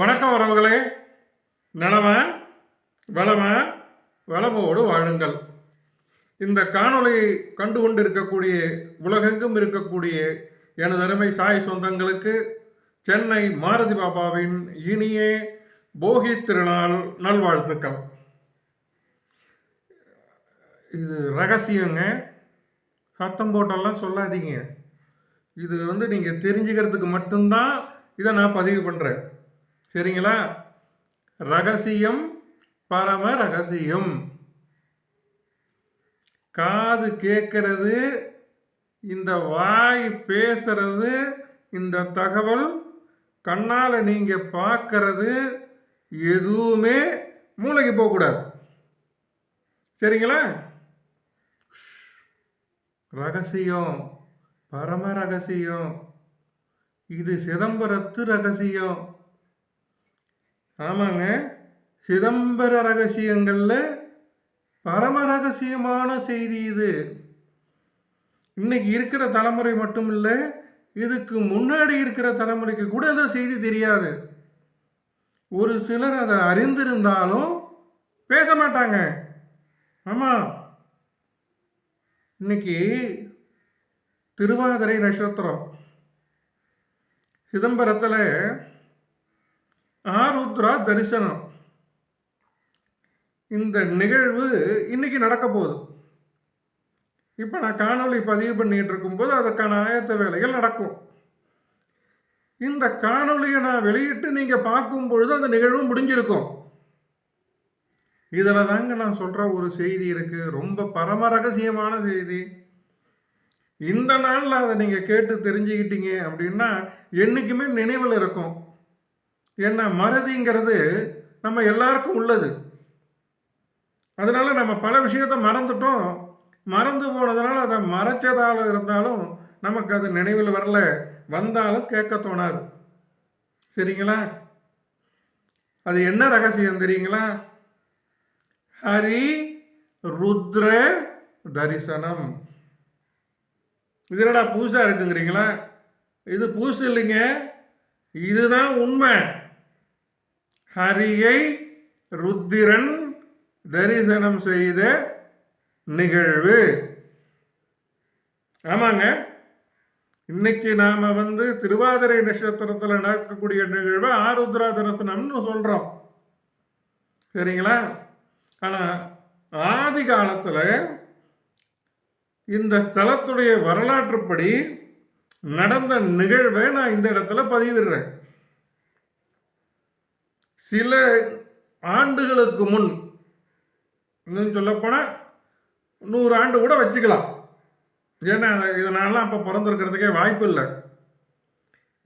வணக்கம் உறவுகளே. நலம வளம வளமோடு வாழுங்கள். இந்த காணொளி கண்டு கொண்டிருக்கக்கூடிய உலகெங்கும் இருக்கக்கூடிய எனது அருமை சாய் சொந்தங்களுக்கு சென்னை மாருதி பாபாவின் இனிய போகி திருநாள் நல்வாழ்த்துக்கள். இது ரகசியங்க. சத்தம் போட்டெல்லாம் சொல்லாதீங்க. இது வந்து நீங்கள் தெரிஞ்சுக்கிறதுக்கு மட்டும்தான் இதை நான் பதிவு பண்ணுறேன் சரிங்களா? ரகசியம் பரம ரகசியம். காது கேட்கறது இந்த வாய் பேசுறது இந்த தகவல் கண்ணால் நீங்கள் பார்க்கறது எதுவுமே மூளைக்கு போகக்கூடாது. சரிங்களா? ரகசியம் பரம ரகசியம். இது சிதம்பரத்து ரகசியம். ஆமாங்க. சிதம்பர ரகசியங்களில் பரம ரகசியமான செய்தி இது. இன்னைக்கு இருக்கிற தலைமுறை மட்டும் இல்லை இதுக்கு முன்னாடி இருக்கிற தலைமுறைக்கு கூட அந்த செய்தி தெரியாது. ஒரு சிலர் அதை அறிந்திருந்தாலும் பேச மாட்டாங்க. ஆமாம் இன்னைக்கு திருவாதிரை நட்சத்திரம். சிதம்பரத்தில் ஆருத்ரா தரிசனம். இந்த நிகழ்வு இன்னைக்கு நடக்க போகுது. இப்போ நான் காணொளி பதிவு பண்ணிட்டு இருக்கும்போது அதுக்கான ஆயத்த வேலைகள் நடக்கும். இந்த காணொளியை நான் வெளியிட்டு நீங்கள் பார்க்கும் பொழுது அந்த நிகழ்வு முடிஞ்சிருக்கும். இதில் தாங்க நான் சொல்கிற ஒரு செய்தி இருக்குது ரொம்ப பரம ரகசியமான செய்தி. இந்த நாளில் அதை நீங்கள் கேட்டு தெரிஞ்சுக்கிட்டீங்க அப்படின்னா என்றைக்குமே நினைவில் இருக்கும். ஏன்னா மறதிங்கிறது நம்ம எல்லாருக்கும் உள்ளது. அதனால் நம்ம பல விஷயத்த மறந்துட்டோம். மறந்து போனதுனால அதை மறைச்சதால் இருந்தாலும் நமக்கு அது நினைவில் வரல. வந்தாலும் கேட்க தோணாது. சரிங்களா? அது என்ன ரகசியம் தெரியுங்களா? ஹரி ருத்ர தரிசனம். இது என்னடா பூசா இருக்குங்கிறீங்களா? இது பூசு இல்லைங்க. இதுதான் உண்மை. ஹரியை ருத்திரன் தரிசனம் செய்த நிகழ்வு. ஆமாங்க. இன்னைக்கு நாம வந்து திருவாதிரை நட்சத்திரத்தில் நடக்கக்கூடிய நிகழ்வு ஆருத்ரா தரிசனம்னு சொல்றோம். சரிங்களா? ஆனா ஆதி காலத்துல இந்த ஸ்தலத்துடைய வரலாற்றுப்படி நடந்த நிகழ்வை நான் இந்த இடத்துல பதிவிடுறேன். சில ஆண்டுகளுக்கு முன் இன்னும் சொல்லப்போனால் நூறு ஆண்டு கூட வச்சுக்கலாம். ஏன்னா இதனாலாம் அப்போ பிறந்திருக்கிறதுக்கே வாய்ப்பு இல்லை.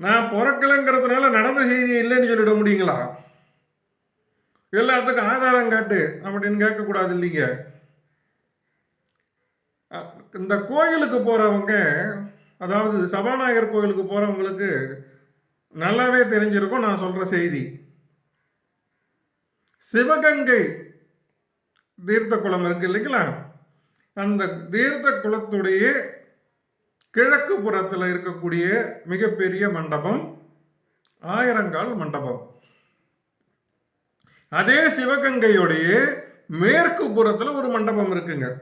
நான் பிறக்கலைங்கிறதுனால நடந்த செய்தி இல்லைன்னு சொல்லிட முடியுங்களா? எல்லாத்துக்கும் ஆதாரம் காட்டு அப்படின்னு கேட்கக்கூடாது இல்லைங்க. இந்த கோயிலுக்கு போகிறவங்க அதாவது சபாநாயகர் கோயிலுக்கு போகிறவங்களுக்கு நல்லாவே தெரிஞ்சிருக்கும் நான் சொல்கிற செய்தி. சிவகங்கை தீர்த்த குளம் இருக்கு இல்லைங்களா? அந்த தீர்த்த குளத்துடைய கிழக்கு புறத்தில் இருக்கக்கூடிய மிகப்பெரிய மண்டபம் ஆயிரங்கால் மண்டபம். அதே சிவகங்கையுடைய மேற்கு புறத்தில் ஒரு மண்டபம் இருக்குங்க.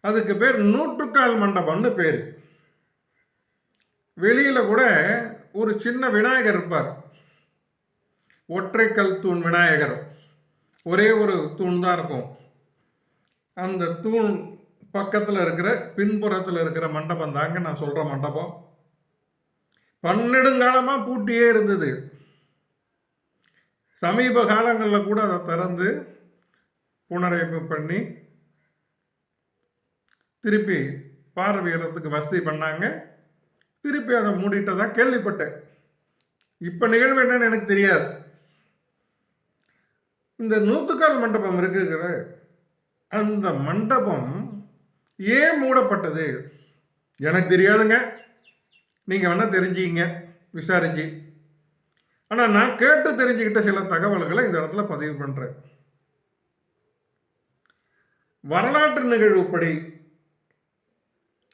அதுக்கு பேர் நூற்றுக்கால் மண்டபம்னு பேர். வெளியில கூட ஒரு சின்ன விநாயகர் இருப்பார். ஒற்றை கல் தூண் விநாயகர். ஒரே ஒரு தூண் தான் இருக்கும். அந்த தூண் பக்கத்தில் இருக்கிற பின்புறத்தில் இருக்கிற மண்டபம் தாங்க நான் சொல்கிற மண்டபம். பன்னெடுங்காலமாக பூட்டியே இருந்தது. சமீப காலங்களில் கூட அதை திறந்து புனரமைப்பு பண்ணி திருப்பி பார்வையிடறதுக்கு வசதி பண்ணாங்க. திருப்பி அதை மூடிட்டதாக கேள்விப்பட்டேன். இப்போ நிகழ்வு என்னன்னு எனக்கு தெரியாது. இந்த நூத்துக்கால் மண்டபம் இருக்குங்கிற அந்த மண்டபம் ஏன் மூடப்பட்டது? எனக்கு தெரியாதுங்க. நீங்கள் வேணால் தெரிஞ்சுக்கிங்க விசாரிச்சு. ஆனால் நான் கேட்டு தெரிஞ்சுக்கிட்ட சில தகவல்களை இந்த இடத்துல பதிவு பண்ணுறேன் வரலாற்று நிகழ்வுப்படி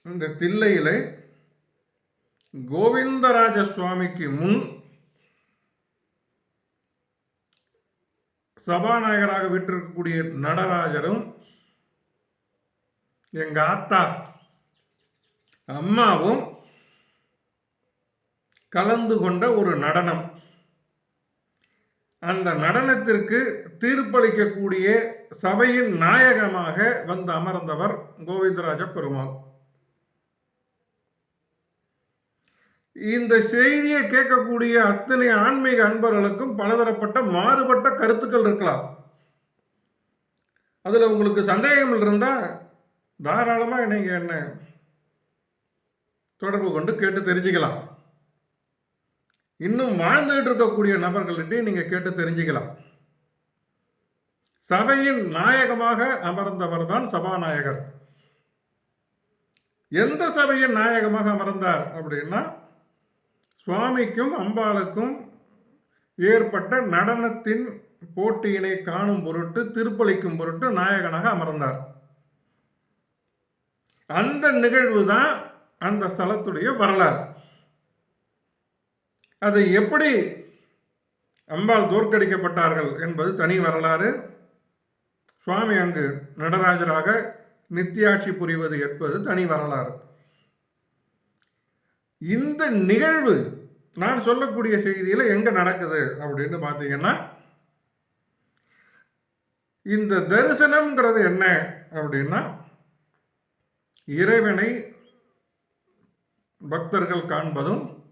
இந்த தில்லையில் கோவிந்தராஜ சுவாமிக்கு முன் சபாநாயகராக விட்டிருக்கக்கூடிய நடராஜரும் எங்க ஆத்தா அம்மாவும் கலந்து கொண்ட ஒரு நடனம். அந்த நடனத்திற்கு தீர்ப்பளிக்கக்கூடிய சபையின் நாயகமாக வந்து அமர்ந்தவர் கோவிந்தராஜ பெருமாள். இந்த செய்தியை கேட்கக்கூடிய அத்தனை ஆன்மீக அன்பர்களுக்கும் பலதரப்பட்ட மாறுபட்ட கருத்துக்கள் இருக்கலாம். அதில் உங்களுக்கு சந்தேகம் இருந்தால் தாராளமாக நீங்கள் என்ன தொடர்பு கொண்டு கேட்டு தெரிஞ்சுக்கலாம். இன்னும் வாழ்ந்துகிட்டு இருக்கக்கூடிய நபர்கள்ட்டையும் நீங்கள் கேட்டு தெரிஞ்சுக்கலாம். சபையின் நாயகமாக அமர்ந்தவர் தான் சபாநாயகர். எந்த சபையின் நாயகமாக அமர்ந்தார் அப்படின்னா சுவாமிக்கும் அம்பாளுக்கும் ஏற்பட்ட நடனத்தின் போட்டியினை காணும் பொருட்டு திருப்பளிக்கும் பொருட்டு நாயகனாக அமர்ந்தார். அந்த நிகழ்வு தான் அந்த ஸ்தலத்துடைய வரலாறு. அதை எப்படி அம்பாள் தோற்கடிக்கப்பட்டார்கள் என்பது தனி வரலாறு. சுவாமி அங்கு நடராஜராக நித்தியாட்சி புரிவது என்பது தனி வரலாறு. இந்த நிகழ்வு நான் சொல்லக்கூடிய செய்தியில் எங்கே நடக்குது அப்படின்னு பார்த்தீங்கன்னா இந்த தரிசனம்ங்கிறது என்ன அப்படின்னா இறைவனை பக்தர்கள் காண்பதும்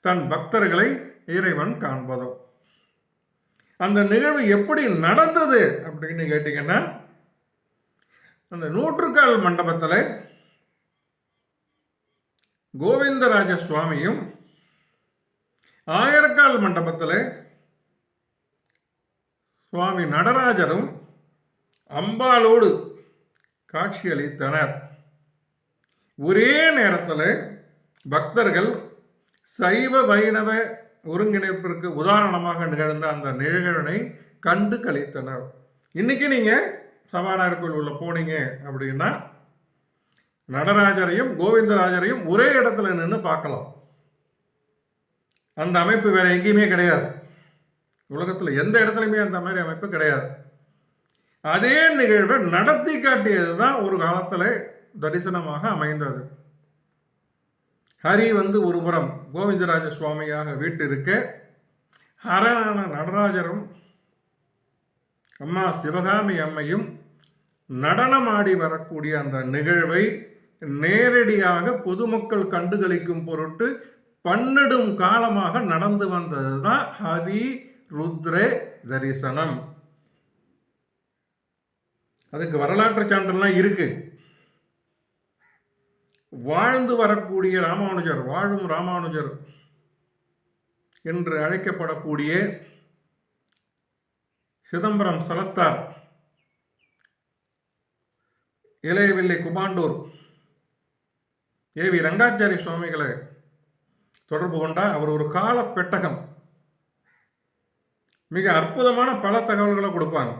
தன் பக்தர்களை இறைவன் காண்பதும். அந்த நிகழ்வு எப்படி நடந்தது அப்படின்னு கேட்டிங்கன்னா அந்த நூற்றுக்கால் மண்டபத்தில் கோவிந்தராஜ சுவாமியும் ஆயிரக்கால் மண்டபத்தில் சுவாமி நடராஜரும் அம்பாளோடு காட்சியளித்தனர் ஒரே நேரத்தில் பக்தர்கள் சைவ வைணவ ஒருங்கிணைப்பிற்கு உதாரணமாக நிகழ்ந்த அந்த நிகழ்வினை கண்டு கழித்தனர் இன்னைக்கு நீங்கள் சபாநாயகர் கோயில் உள்ள போனீங்க அப்படின்னா நடராஜரையும் கோவிந்தராஜரையும் ஒரே இடத்துல நின்று பார்க்கலாம். அந்த அமைப்பு வேறு எங்கேயுமே கிடையாது. உலகத்தில் எந்த இடத்துலையுமே அந்த மாதிரி அமைப்பு கிடையாது. அதே நிகழ்வை நடத்தி காட்டியது தான் ஒரு காலத்தில் தரிசனமாக அமைந்தது. ஹரி வந்து ஒருபுறம் கோவிந்தராஜ சுவாமியாக வீட்டிருக்க ஹரனான நடராஜரும் அம்மா சிவகாமி அம்மையும் நடனமாடி வரக்கூடிய அந்த நிகழ்வை நேரடியாக பொதுமக்கள் கண்டுகளிக்கும் பொருட்டு பன்னெடும் காலமாக நடந்து வந்தது தான் ஹரி ருத்ரே தரிசனம். அதுக்கு வரலாற்று சான்றெல்லாம் இருக்கு. வாழ்ந்து வரக்கூடிய ராமானுஜர் வாழும் ராமானுஜர் என்று அழைக்கப்படக்கூடிய சிதம்பரம் சலத்தார் இளையவில்லை குமாண்டூர் ஏ வி ரங்காச்சாரி சுவாமிகளை தொடர்பு கொண்டா அவர் ஒரு கால பெட்டகம் மிக அற்புதமான பல தகவல்களை கொடுப்பாங்க.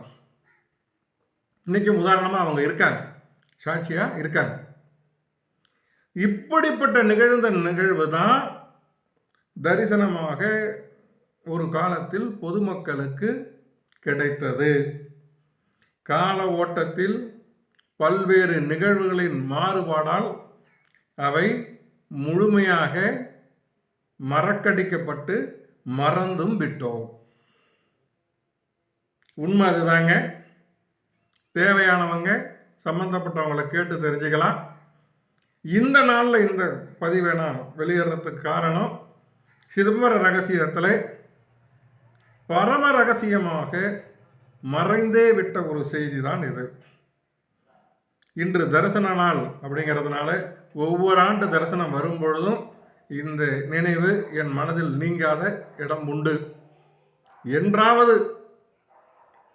இன்னைக்கும் உதாரணமாக அவங்க இருக்காங்க. சாட்சியாக இருக்காங்க. இப்படிப்பட்ட நிகழ்ந்த நிகழ்வு தான் தரிசனமாக ஒரு காலத்தில் பொதுமக்களுக்கு கிடைத்தது. கால ஓட்டத்தில் பல்வேறு நிகழ்வுகளின் மாறுபாடால் அவை முழுமையாக மறக்கடிக்கப்பட்டு மறந்தும் விட்டோம். உண்மை அதுதாங்க. தேவையானவங்க சம்மந்தப்பட்டவங்களை கேட்டு தெரிஞ்சுக்கலாம். இந்த நாளில் இந்த பதிவை நான் வெளியேறதுக்கு காரணம் சிதம்பர ரகசியத்தில் பரம ரகசியமாக மறைந்தே விட்ட ஒரு செய்தி தான் இது. இன்று தரிசன நாள் அப்படிங்கிறதுனால ஒவ்வொரு ஆண்டு தரிசனம் வரும்பொழுதும் இந்த நினைவு என் மனதில் நீங்காத இடம் உண்டு. என்றாவது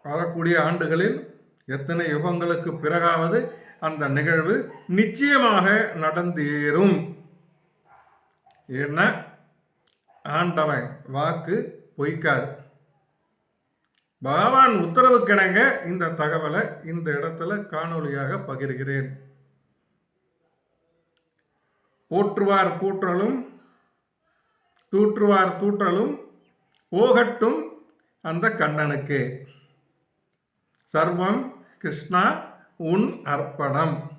வரக்கூடிய ஆண்டுகளில் எத்தனை யுகங்களுக்கு பிறகாவது அந்த நிகழ்வு நிச்சயமாக நடந்தேறும். ஏன்னா ஆண்டவன் வாக்கு பொய்க்காது. பகவான் உத்தரவுக்கிணங்க இந்த தகவலை இந்த இடத்துல காணொளியாக பகிர்கிறேன். போற்றுவார் போற்றலும் தூற்றுவார் தூற்றலும் போகட்டும் அந்த கண்ணனுக்கு. சர்வம் கிருஷ்ணா உன் அர்ப்பணம்.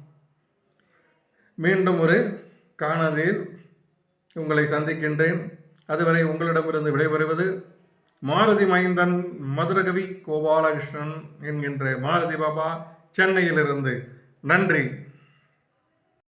மீண்டும் ஒரு காணலில் உங்களை சந்திக்கின்றேன். அதுவரை உங்களிடமிருந்து விடைபெறுவது மாருதி மைந்தன் மதுரகவி கோபாலகிருஷ்ணன் என்கின்ற மாருதி பாபா சென்னையிலிருந்து. நன்றி.